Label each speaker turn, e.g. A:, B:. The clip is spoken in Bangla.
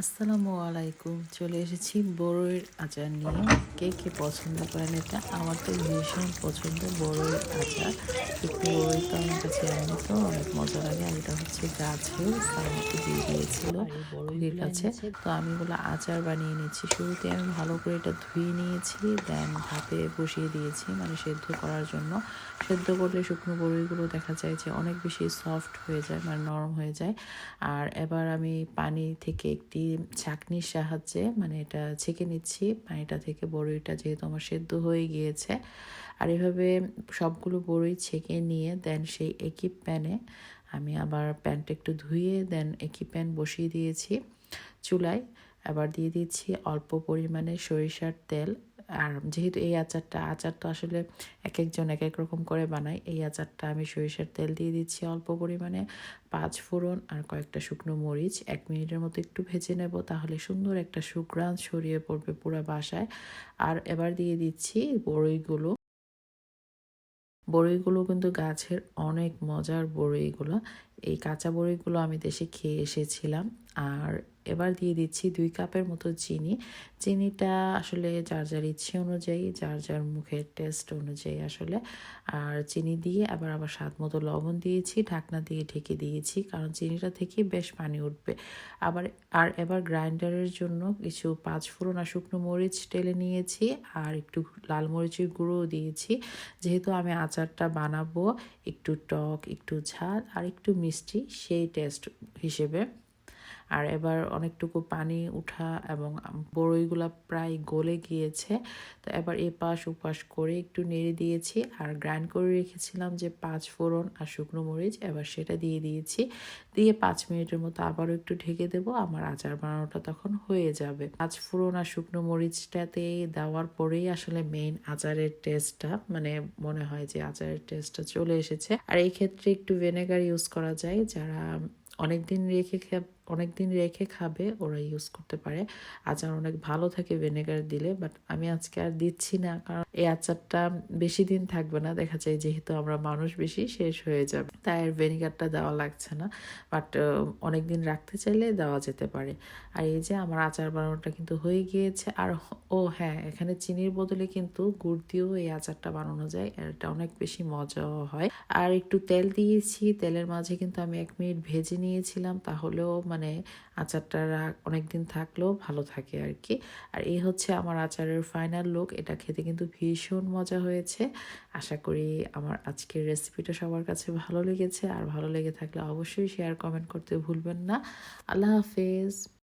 A: আসসালামু আলাইকুম। চলে এসেছি বড়ইয়ের আচার নিয়ে। কে কে পছন্দ করেন এটা? আমার তো ভীষণ পছন্দ বড়ইয়ের আচার। একটু বড়ই তো আমার কাছে এমনি তো, অনেক মজা লাগে। আর এটা হচ্ছে গাছের সাইডে দিয়ে দিয়েছিল খুদির কাছে। তো আমি বলে আচার বানিয়ে নিয়েছি শুরুতে আমি ভালো করে এটা ধুয়ে নিয়েছি দেন ভাপে বসিয়ে দিয়েছি মানে সেদ্ধ করার জন্য। সেদ্ধ করলে শুকনো বড়ইগুলো দেখা যায় যে অনেক বেশি সফট হয়ে যায় মানে নরম হয়ে যায়। আর এবার আমি পানি থেকে একটি ছাঁকনির সাহায্যে মানে এটা ছেঁকে নিচ্ছি। পানিটা থেকে বড়ইটা যেহেতু আমার সেদ্ধ হয়ে গিয়েছে। আর এভাবে সবগুলো বড়ই ছেঁকে নিয়ে দেন সেই একই প্যানে আমি আবার প্যানটা একটু ধুয়ে দেন একই প্যান বসিয়ে দিয়েছি চুলায়। আবার দিয়ে দিচ্ছি অল্প পরিমাণে সরিষার তেল। আর যেহেতু এই আচারটা, আচার তো আসলে এক একজন এক এক রকম করে বানায়, এই আচারটা আমি সরিষার তেল দিয়ে দিচ্ছি অল্প পরিমাণে, পাঁচ ফোড়ন আর কয়েকটা শুকনো মরিচ, এক মিনিটের মতো একটু ভেজে নেব তাহলে সুন্দর একটা সুগ্রান ছড়িয়ে পড়বে পুরো বাসায়। আর এবার দিয়ে দিচ্ছি বড়ইগুলো বড়ইগুলো কিন্তু গাছের অনেক মজার বড়ইগুলো এই কাঁচা বড়িগুলো আমি দেশে খেয়ে এসেছিলাম। আর এবার দিয়ে দিচ্ছি দুই কাপের মতো চিনি। চিনিটা আসলে যার যার ইচ্ছে অনুযায়ী, যার যার মুখের টেস্ট অনুযায়ী আসলে। আর চিনি দিয়ে আবার আবার স্বাদ মতো লবণ দিয়েছি, ঢাকনা দিয়ে ঢেকে দিয়েছি, কারণ চিনিটা থেকে বেশ পানি উঠবে। আবার, আর এবার গ্রাইন্ডারের জন্য কিছু পাঁচ ফোড়ন আর শুকনো মরিচ টেলে নিয়েছি, আর একটু লাল মরিচের গুঁড়োও দিয়েছি। যেহেতু আমি আচারটা বানাবো, একটু টক, একটু ঝাল, আর একটু মিষ্টি, সেই টেস্ট হিসেবে। আর এবার অনেকটুকু পানি, উঠা এবং বড়ইগুলা প্রায় গলে গিয়েছে। তো এবার এপাশ ওপাশ করে একটু নেড়ে দিয়েছি আর গ্রাইন্ড করে রেখেছিলাম যে পাঁচ ফোড়ন আর শুকনো মরিচ। এবার সেটা দিয়ে দিয়েছি। দিয়ে পাঁচ মিনিটের মতো আবারও একটু ঢেকে দেবো। আমার আচার বানানোটা তখন হয়ে যাবে। পাঁচ ফোড়ন আর শুকনো মরিচটাতে দেওয়ার পরেই আসলে মেইন আচারের টেস্টটা মানে মনে হয় যে আচারের টেস্টটা চলে এসেছে। আর এই ক্ষেত্রে একটু ভিনেগার ইউজ করা যায়। যারা অনেক দিন রেখে অনেক দিন রেখে খাবে, ওরা ইউজ করতে পারে। আচার অনেক ভালো থাকে ভিনেগার দিলে বাট আমি আজকে আর দিচ্ছি না, কারণ এই আচারটা বেশি দিন থাকবে না। দেখা যায় যেহেতু আমরা মানুষ বেশি, শেষ হয়ে যাবে। তাই আর ভিনেগারটা দেওয়া লাগছে না বাট অনেক দিন রাখতে চাইলে দেওয়া যেতে পারে। আর এই যে আমার আচার বানানোটা কিন্তু হয়ে গিয়েছে, আর ও হ্যাঁ এখানে চিনির বদলে কিন্তু গুড় দিয়েও এই আচারটা বানানো যায় এটা অনেক বেশি মজাও হয়। আর একটু তেল দিয়েছি, তেলের মাঝে কিন্তু আমি এক মিনিট ভেজে নিয়েছিলাম, তাহলেও মানে আচারটা অনেক দিন থাকলেও ভালো থাকে আর কি আর এই হচ্ছে আমার আচারের ফাইনাল লুক এটা খেতে কিন্তু ভীষণ মজা হয়েছে। আশা করি আমার আজকের রেসিপিটা সবার কাছে ভালো লেগেছে। আর ভালো লেগে থাকলে অবশ্যই শেয়ার কমেন্ট করতে ভুলবেন না। আল্লাহ হাফেজ।